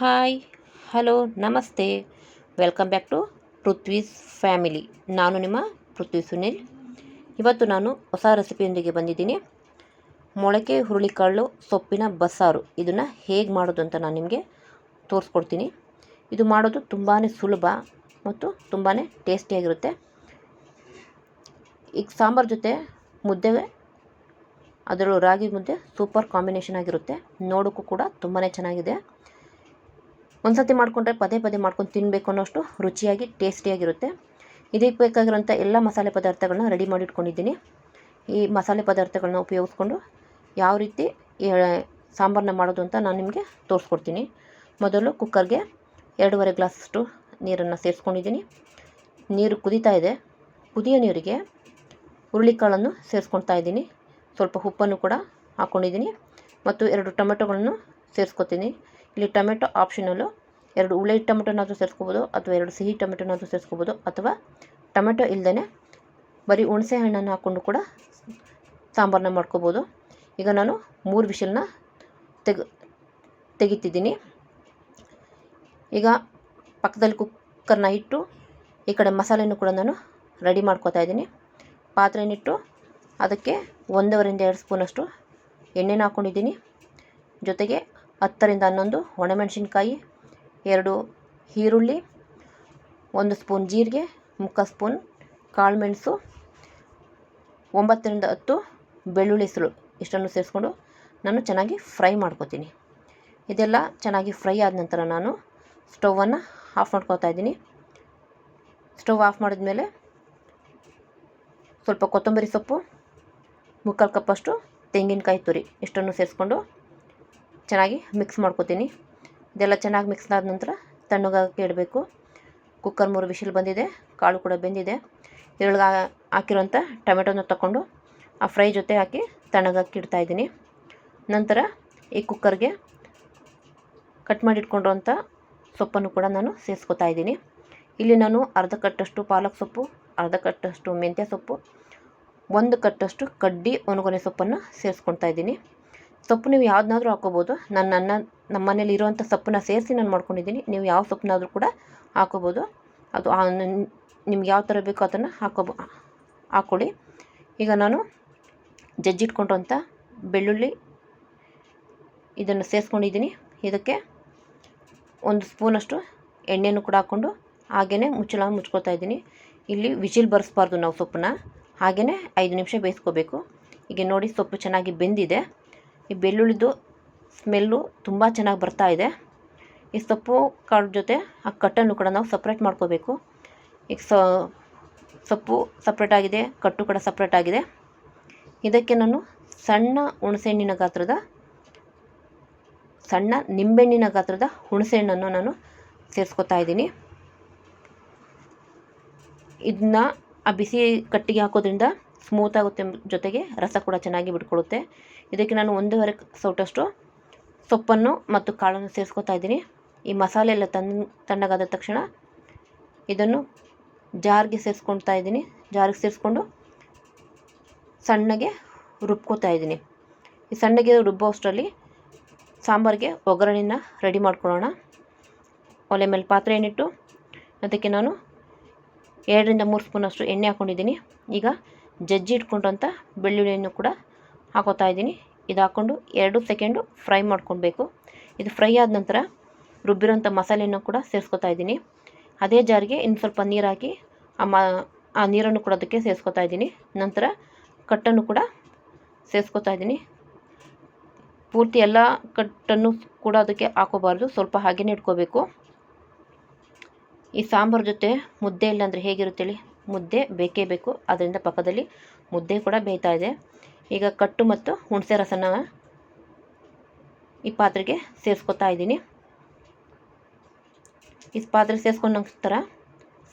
Hi, hello, ನಮಸ್ತೆ. Welcome back to Prithvi's family. ನಾನು ನಿಮ್ಮ ಪೃಥ್ವಿ ಸುನಿಲ್. ಇವತ್ತು ನಾನು ಹೊಸ ರೆಸಿಪಿಯೊಂದಿಗೆ ಬಂದಿದ್ದೀನಿ. ಮೊಳಕೆ, ಹುರುಳಿಕಾಳು, ಸೊಪ್ಪಿನ ಬಸ್ಸಾರು. ಇದನ್ನು ಹೇಗೆ ಮಾಡೋದು ಅಂತ ನಾನು ನಿಮಗೆ ತೋರಿಸ್ಕೊಡ್ತೀನಿ. ಇದು ಮಾಡೋದು ತುಂಬಾ ಸುಲಭ ಮತ್ತು ತುಂಬಾ ಟೇಸ್ಟಿಯಾಗಿರುತ್ತೆ ಈಗ ಸಾಂಬಾರು ಜೊತೆ ಮುದ್ದೆ, ಅದರಲ್ಲೂ ರಾಗಿ ಮುದ್ದೆ ಸೂಪರ್ ಕಾಂಬಿನೇಷನ್ ಆಗಿರುತ್ತೆ. ನೋಡೋಕ್ಕೂ ಕೂಡ ತುಂಬಾ ಚೆನ್ನಾಗಿದೆ. ಒಂದು ಮಾಡ್ಕೊಂಡ್ರೆ ಪದೇ ಪದೇ ಮಾಡ್ಕೊಂಡು ತಿನ್ನಬೇಕು ಅನ್ನೋಷ್ಟು ರುಚಿಯಾಗಿ, ಟೇಸ್ಟಿಯಾಗಿರುತ್ತೆ. ಇದಕ್ಕೆ ಬೇಕಾಗಿರೋಂಥ ಎಲ್ಲ ಮಸಾಲೆ ಪದಾರ್ಥಗಳನ್ನ ರೆಡಿ ಮಾಡಿ ಇಟ್ಕೊಂಡಿದ್ದೀನಿ ಈ ಮಸಾಲೆ ಪದಾರ್ಥಗಳನ್ನ ಉಪಯೋಗಿಸ್ಕೊಂಡು ಯಾವ ರೀತಿ ಸಾಂಬಾರನ್ನ ಮಾಡೋದು ಅಂತ ನಾನು ನಿಮಗೆ ತೋರಿಸ್ಕೊಡ್ತೀನಿ. ಮೊದಲು ಕುಕ್ಕರ್ಗೆ ಎರಡೂವರೆ ಗ್ಲಾಸಷ್ಟು ನೀರನ್ನು ಸೇರಿಸ್ಕೊಂಡಿದ್ದೀನಿ. ನೀರು ಕುದೀತಾ ಇದೆ. ಕುದಿಯೋ ನೀರಿಗೆ ಹುರುಳಿಕಾಳನ್ನು ಸೇರಿಸ್ಕೊಳ್ತಾ ಇದ್ದೀನಿ. ಸ್ವಲ್ಪ ಉಪ್ಪನ್ನು ಕೂಡ ಹಾಕ್ಕೊಂಡಿದ್ದೀನಿ ಮತ್ತು ಎರಡು ಟೊಮೆಟೊಗಳನ್ನು ಸೇರಿಸ್ಕೊತೀನಿ. ಇಲ್ಲಿ ಟೊಮೆಟೊ ಆಪ್ಷನಲ್ಲು ಎರಡು ಉಳೆ ಟೊಮೆಟೊನಾದರೂ ಸೇರಿಸ್ಕೋಬೋದು ಅಥವಾ ಎರಡು ಸಿಹಿ ಟೊಮೆಟೊನಾದರೂ ಸೇರಿಸ್ಕೋಬೋದು ಅಥವಾ ಟೊಮೆಟೊ ಇಲ್ಲದೇ ಬರೀ ಹುಣಸೆ ಹಣ್ಣನ್ನು ಹಾಕ್ಕೊಂಡು ಕೂಡ ಸಾಂಬಾರನ್ನ ಮಾಡ್ಕೋಬೋದು. ಈಗ ನಾನು ಮೂರು ವಿಷಲನ್ನ ತೆಗೆ, ತೆಗಿತಿದ್ದೀನಿ. ಈಗ ಪಕ್ಕದಲ್ಲಿ ಕುಕ್ಕರ್ನ ಇಟ್ಟು ಈ ಕಡೆ ಮಸಾಲೆಯನ್ನು ಕೂಡ ನಾನು ರೆಡಿ ಮಾಡ್ಕೋತಾ ಇದ್ದೀನಿ. ಪಾತ್ರೆನಿಟ್ಟು ಅದಕ್ಕೆ ಒಂದೂವರೆಯಿಂದ ಎರಡು ಸ್ಪೂನಷ್ಟು ಎಣ್ಣೆನ ಹಾಕ್ಕೊಂಡಿದ್ದೀನಿ ಜೊತೆಗೆ ಹತ್ತರಿಂದ ಹನ್ನೊಂದು ಒಣಮೆಣಸಿನ್ಕಾಯಿ ಎರಡು ಈರುಳ್ಳಿ, ಒಂದು ಸ್ಪೂನ್ ಜೀರಿಗೆ, ಮುಕ್ಕಾಲು ಸ್ಪೂನ್ ಕಾಳುಮೆಣಸು ಒಂಬತ್ತರಿಂದ ಹತ್ತು ಬೆಳ್ಳುಳ್ಳಿ ಸುಳು ಇಷ್ಟನ್ನು ಸೇರಿಸ್ಕೊಂಡು ನಾನು ಚೆನ್ನಾಗಿ ಫ್ರೈ ಮಾಡ್ಕೋತೀನಿ. ಇದೆಲ್ಲ ಚೆನ್ನಾಗಿ ಫ್ರೈ ಆದ ನಂತರ ನಾನು ಸ್ಟವನ್ನು ಆಫ್ ಮಾಡ್ಕೊತಾ ಇದ್ದೀನಿ. ಸ್ಟವ್ ಆಫ್ ಮಾಡಿದ್ಮೇಲೆ ಸ್ವಲ್ಪ ಕೊತ್ತಂಬರಿ ಸೊಪ್ಪು, ಮುಕ್ಕಾಲು ಕಪ್ಪಷ್ಟು ತೆಂಗಿನಕಾಯಿ ತುರಿ. ಇಷ್ಟನ್ನು ಸೇರಿಸ್ಕೊಂಡು ಚೆನ್ನಾಗಿ ಮಿಕ್ಸ್ ಮಾಡ್ಕೋತೀನಿ. ಇದೆಲ್ಲ ಚೆನ್ನಾಗಿ ಮಿಕ್ಸ್ ಆದ ನಂತರ ತಣ್ಣಗಾಗಕ್ಕೆ ಇಡಬೇಕು. ಕುಕ್ಕರ್ ಮೂರು ವಿಶಲ್ ಬಂದಿದೆ, ಕಾಳು ಕೂಡ ಬೆಂದಿದೆ. ಇದ್ರೊಳಗೆ ಹಾಕಿರೋಂಥ ಟೊಮೆಟೊನ ತಗೊಂಡು ಆ ಫ್ರೈ ಜೊತೆ ಹಾಕಿ ತಣ್ಣಗಾಕಿ ಇಡ್ತಾಯಿದ್ದೀನಿ ನಂತರ ಈ ಕುಕ್ಕರ್ಗೆ ಕಟ್ ಮಾಡಿಟ್ಕೊಂಡಿರೋಂಥ ಸೊಪ್ಪನ್ನು ಕೂಡ ನಾನು ಸೇರಿಸ್ಕೊತಾ ಇದ್ದೀನಿ. ಇಲ್ಲಿ ನಾನು ಅರ್ಧ ಕಟ್ಟಷ್ಟು ಪಾಲಕ್ ಸೊಪ್ಪು, ಅರ್ಧ ಕಟ್ಟಷ್ಟು ಮೆಂತ್ಯ ಸೊಪ್ಪು, ಒಂದು ಕಟ್ಟಷ್ಟು ಕಡ್ಡಿ ಒಣಗೊನೆ ಸೊಪ್ಪನ್ನು ಸೇರಿಸ್ಕೊಳ್ತಾ ಇದ್ದೀನಿ. ಸೊಪ್ಪು ನೀವು ಯಾವ್ದನ್ನಾದ್ರೂ ಹಾಕೋಬೋದು. ನಾನು ನನ್ನ ನಮ್ಮ ಮನೇಲಿ ಇರೋವಂಥ ಸೊಪ್ಪನ್ನ ಸೇರಿಸಿ ನಾನು ಮಾಡ್ಕೊಂಡಿದ್ದೀನಿ. ನೀವು ಯಾವ ಸೊಪ್ಪನ್ನಾದರೂ ಕೂಡ ಹಾಕೋಬೋದು. ಅದು ನಿಮ್ಗೆ ಯಾವ ಥರ ಬೇಕೋ ಅದನ್ನು ಹಾಕೋಬ ಹಾಕ್ಕೊಳ್ಳಿ ಈಗ ನಾನು ಜಜ್ಜಿಟ್ಕೊಂಡಿರೋಂಥ ಬೆಳ್ಳುಳ್ಳಿ ಇದನ್ನು ಸೇರಿಸ್ಕೊಂಡಿದ್ದೀನಿ. ಇದಕ್ಕೆ ಒಂದು ಸ್ಪೂನಷ್ಟು ಎಣ್ಣೆಯನ್ನು ಕೂಡ ಹಾಕ್ಕೊಂಡು ಹಾಗೆಯೇ ಮುಚ್ಚಳ ಮುಚ್ಕೊತಾ ಇದ್ದೀನಿ. ಇಲ್ಲಿ ವಿಜಿಲ್ ಬರೆಸ್ಬಾರ್ದು ನಾವು ಸೊಪ್ಪನ್ನ. ಹಾಗೆಯೇ ಐದು ನಿಮಿಷ ಬೇಯಿಸ್ಕೋಬೇಕು. ಈಗ ನೋಡಿ ಸೊಪ್ಪು ಚೆನ್ನಾಗಿ ಬೆಂದಿದೆ. ಈ ಬೆಳ್ಳುಳ್ಳಿದು ಸ್ಮೆಲ್ಲು ತುಂಬ ಚೆನ್ನಾಗಿ ಬರ್ತಾ ಇದೆ. ಈ ಸೊಪ್ಪು ಕಾಳು ಜೊತೆ ಆ ಕಟ್ಟನ್ನು ಕೂಡ ನಾವು ಸಪ್ರೇಟ್ ಮಾಡ್ಕೋಬೇಕು. ಈಗ ಸೊಪ್ಪು ಸಪ್ರೇಟಾಗಿದೆ ಕಟ್ಟು ಕೂಡ ಸಪ್ರೇಟ್ ಆಗಿದೆ. ಇದಕ್ಕೆ ನಾನು ಸಣ್ಣ ಹುಣಸೆಹಣ್ಣಿನ ಗಾತ್ರದ, ಸಣ್ಣ ನಿಂಬೆಹಣ್ಣಿನ ಗಾತ್ರದ ಹುಣಸೆಹಣ್ಣನ್ನು ನಾನು ಸೇರಿಸ್ಕೊತಾ ಇದ್ದೀನಿ. ಇದನ್ನ ಆ ಬಿಸಿ ಕಟ್ಟಿಗೆ ಹಾಕೋದ್ರಿಂದ ಸ್ಮೂತ್ ಆಗುತ್ತೆ ಜೊತೆಗೆ ರಸ ಕೂಡ ಚೆನ್ನಾಗಿ ಬಿಟ್ಕೊಡುತ್ತೆ ಇದಕ್ಕೆ ನಾನು ಒಂದೂವರೆ ಸೌಟಷ್ಟು ಸೊಪ್ಪನ್ನು ಮತ್ತು ಕಾಳನ್ನು ಸೇರಿಸ್ಕೊತಾ ಇದ್ದೀನಿ. ಈ ಮಸಾಲೆ ಎಲ್ಲ ತನ್ನ ತಣ್ಣಗಾದ ತಕ್ಷಣ ಇದನ್ನು ಜಾರ್ಗೆ ಸೇರಿಸ್ಕೊಳ್ತಾ ಇದ್ದೀನಿ. ಜಾರಿಗೆ ಸೇರಿಸ್ಕೊಂಡು ಸಣ್ಣಗೆ ರುಬ್ಕೋತಾ ಇದ್ದೀನಿ. ಈ ಸಣ್ಣಗೆ ರುಬ್ಬೋ ಅಷ್ಟರಲ್ಲಿ ಸಾಂಬಾರಿಗೆ ಒಗ್ಗರಣೆನ ರೆಡಿ ಮಾಡ್ಕೊಳ್ಳೋಣ. ಒಲೆ ಮೇಲೆ ಪಾತ್ರೆ ಏನಿಟ್ಟು, ಅದಕ್ಕೆ ನಾನು ಎರಡರಿಂದ ಮೂರು ಸ್ಪೂನಷ್ಟು ಎಣ್ಣೆ ಹಾಕ್ಕೊಂಡಿದ್ದೀನಿ ಈಗ ಜಜ್ಜಿ ಇಟ್ಕೊಂಡಂಥ ಬೆಳ್ಳುಳ್ಳಿಯನ್ನು ಕೂಡ ಹಾಕೋತಾ ಇದ್ದೀನಿ. ಇದು ಹಾಕ್ಕೊಂಡು ಎರಡು ಸೆಕೆಂಡು ಫ್ರೈ ಮಾಡ್ಕೊಳ್ಬೇಕು. ಇದು ಫ್ರೈ ಆದ ನಂತರ ರುಬ್ಬಿರೋಂಥ ಮಸಾಲೆಯನ್ನು ಕೂಡ ಸೇರಿಸ್ಕೊತಾ ಇದ್ದೀನಿ. ಅದೇ ಜಾರಿಗೆ ಇನ್ನು ಸ್ವಲ್ಪ ನೀರು ಹಾಕಿ ಆ ಮ, ಆ ನೀರನ್ನು ಕೂಡ ಅದಕ್ಕೆ ಸೇರಿಸ್ಕೊತಾ ಇದ್ದೀನಿ. ನಂತರ ಕಟ್ಟನ್ನು ಕೂಡ ಸೇರಿಸ್ಕೊತಾ ಇದ್ದೀನಿ. ಪೂರ್ತಿ ಎಲ್ಲ ಕಟ್ಟನ್ನು ಕೂಡ ಅದಕ್ಕೆ ಹಾಕೋಬಾರ್ದು. ಸ್ವಲ್ಪ ಹಾಗೆಯೇ ಇಟ್ಕೋಬೇಕು. ಈ ಸಾಂಬಾರು ಜೊತೆ ಮುದ್ದೆ ಇಲ್ಲಾಂದರೆ ಹೇಗಿರುತ್ತೇಳಿ ಮುದ್ದೆ ಬೇಕೇ ಬೇಕು. ಅದರಿಂದ ಪಕ್ಕದಲ್ಲಿ ಮುದ್ದೆ ಕೂಡ ಬೇಯ್ತಾ ಇದೆ. ಈಗ ಕಟ್ಟು ಮತ್ತು ಹುಣಸೆ ರಸನ ಈ ಪಾತ್ರೆಗೆ ಸೇರಿಸ್ಕೊತಾ ಇದ್ದೀನಿ. ಈ ಪಾತ್ರೆ ಸೇರಿಸ್ಕೊಂಡ ನಂತರ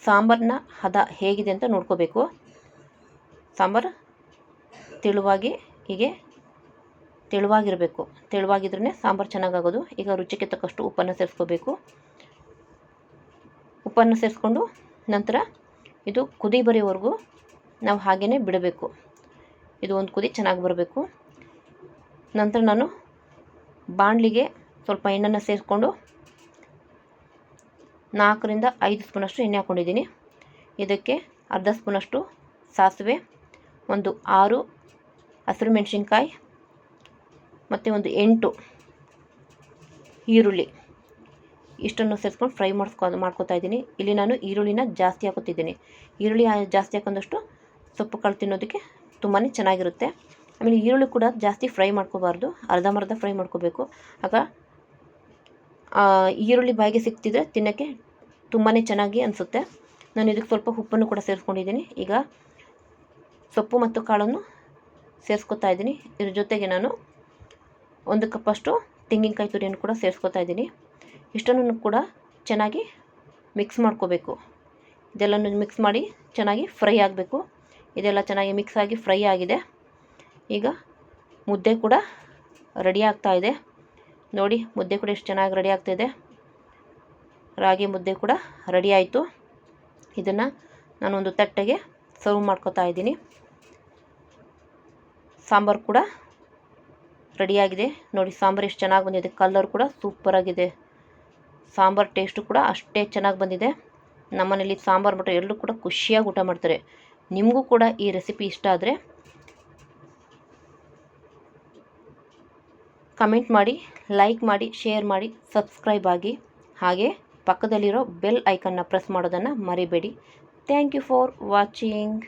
ಸಾಂಬಾರನ್ನ ಹದ ಹೇಗಿದೆ ಅಂತ ನೋಡ್ಕೋಬೇಕು. ಸಾಂಬಾರು ತೆಳುವಾಗಿ ಹೀಗೆ ತೆಳುವಾಗಿರಬೇಕು. ತೆಳುವಾಗಿದ್ರೇ ಸಾಂಬಾರು ಚೆನ್ನಾಗಾಗೋದು. ಈಗ ರುಚಿಗೆ ತಕ್ಕಷ್ಟು ಉಪ್ಪನ್ನು ಸೇರಿಸ್ಕೋಬೇಕು. ಉಪ್ಪನ್ನು ಸೇರಿಸ್ಕೊಂಡು ನಂತರ ಇದು ಕುದಿ ಬರೋವರೆಗೂ ನಾವು ಹಾಗೆಯೇ ಬಿಡಬೇಕು. ಇದು ಒಂದು ಕುದಿ ಚೆನ್ನಾಗಿ ಬರಬೇಕು. ನಂತರ ನಾನು ಬಾಣಲಿಗೆ ಸ್ವಲ್ಪ ಎಣ್ಣೆನ ಸೇರಿಸ್ಕೊಂಡು ನಾಲ್ಕರಿಂದ ಐದು ಸ್ಪೂನಷ್ಟು ಎಣ್ಣೆ ಹಾಕ್ಕೊಂಡಿದ್ದೀನಿ ಇದಕ್ಕೆ ಅರ್ಧ ಸ್ಪೂನಷ್ಟು ಸಾಸಿವೆ, ಒಂದು ಆರು ಹಸಿರು ಮೆಣಸಿನ್ಕಾಯಿ, ಮತ್ತು ಒಂದು ಎಂಟು ಈರುಳ್ಳಿ. ಇಷ್ಟನ್ನು ಸೇರಿಸ್ಕೊಂಡು ಫ್ರೈ ಮಾಡಿಸ್ಕೊ ಮಾಡ್ಕೋತಾ ಇದ್ದೀನಿ. ಇಲ್ಲಿ ನಾನು ಈರುಳ್ಳಿನ ಜಾಸ್ತಿ ಹಾಕೋತಿದ್ದೀನಿ ಈರುಳ್ಳಿ ಜಾಸ್ತಿ ಹಾಕೊಂಡಷ್ಟು ಸೊಪ್ಪು ಕಾಳು ತಿನ್ನೋದಕ್ಕೆ ತುಂಬಾ ಚೆನ್ನಾಗಿರುತ್ತೆ. ಆಮೇಲೆ ಈರುಳ್ಳಿ ಕೂಡ ಜಾಸ್ತಿ ಫ್ರೈ ಮಾಡ್ಕೋಬಾರ್ದು. ಅರ್ಧಂಬರ್ಧ ಫ್ರೈ ಮಾಡ್ಕೋಬೇಕು. ಆಗ ಈರುಳ್ಳಿ ಬಾಯಿಗೆ ಸಿಕ್ತಿದ್ರೆ ತಿನ್ನೋಕ್ಕೆ ತುಂಬಾ ಚೆನ್ನಾಗಿ ಅನಿಸುತ್ತೆ. ನಾನು ಇದಕ್ಕೆ ಸ್ವಲ್ಪ ಉಪ್ಪನ್ನು ಕೂಡ ಸೇರಿಸ್ಕೊಂಡಿದ್ದೀನಿ. ಈಗ ಸೊಪ್ಪು ಮತ್ತು ಕಾಳನ್ನು ಸೇರಿಸ್ಕೊತಾ ಇದ್ದೀನಿ. ಇದ್ರ ಜೊತೆಗೆ ನಾನು ಒಂದು ಕಪ್ಪಷ್ಟು ತೆಂಗಿನಕಾಯಿ ತುರಿಯನ್ನು ಕೂಡ ಸೇರಿಸ್ಕೊತಾ ಇದ್ದೀನಿ. ಇಷ್ಟನ್ನು ಕೂಡ ಚೆನ್ನಾಗಿ ಮಿಕ್ಸ್ ಮಾಡ್ಕೋಬೇಕು. ಇದೆಲ್ಲನೂ ಮಿಕ್ಸ್ ಮಾಡಿ ಚೆನ್ನಾಗಿ ಫ್ರೈ ಆಗಬೇಕು. ಇದೆಲ್ಲ ಚೆನ್ನಾಗಿ ಮಿಕ್ಸ್ ಆಗಿ ಫ್ರೈ ಆಗಿದೆ. ಈಗ ಮುದ್ದೆ ಕೂಡ ರೆಡಿ ಆಗ್ತಾ ಇದೆ. ನೋಡಿ, ಮುದ್ದೆ ಕೂಡ ಎಷ್ಟು ಚೆನ್ನಾಗಿ ರೆಡಿ ಆಗ್ತಾಯಿದೆ ರಾಗಿ ಮುದ್ದೆ ಕೂಡ ರೆಡಿ ಆಯಿತು. ಇದನ್ನು ನಾನೊಂದು ತಟ್ಟೆಗೆ ಸರ್ವ್ ಮಾಡ್ಕೋತಾ ಇದ್ದೀನಿ. ಸಾಂಬಾರು ಕೂಡ ರೆಡಿಯಾಗಿದೆ ನೋಡಿ, ಸಾಂಬಾರು ಎಷ್ಟು ಚೆನ್ನಾಗಿ ಬಂದಿದೆ. ಕಲರ್ ಕೂಡ ಸೂಪರಾಗಿದೆ ಸಾಂಬಾರು ಟೇಸ್ಟು ಕೂಡ ಅಷ್ಟೇ ಚೆನ್ನಾಗಿ ಬಂದಿದೆ. ನಮ್ಮನೇಲಿ ಸಾಂಬಾರು ಮಟ್ಟ ಎಲ್ಲರೂ ಕೂಡ ಖುಷಿಯಾಗಿ ಊಟ ಮಾಡ್ತಾರೆ. ನಿಮಗೂ ಕೂಡ ಈ ರೆಸಿಪಿ ಇಷ್ಟ ಆದರೆ ಕಮೆಂಟ್ ಮಾಡಿ ಲೈಕ್ ಮಾಡಿ ಶೇರ್ ಮಾಡಿ ಸಬ್ಸ್ಕ್ರೈಬ್ ಆಗಿ. ಹಾಗೆ ಪಕ್ಕದಲ್ಲಿರೋ ಬೆಲ್ ಐಕನ್ನ ಪ್ರೆಸ್ ಮಾಡೋದನ್ನು ಮರಿಬೇಡಿ. Thank you for watching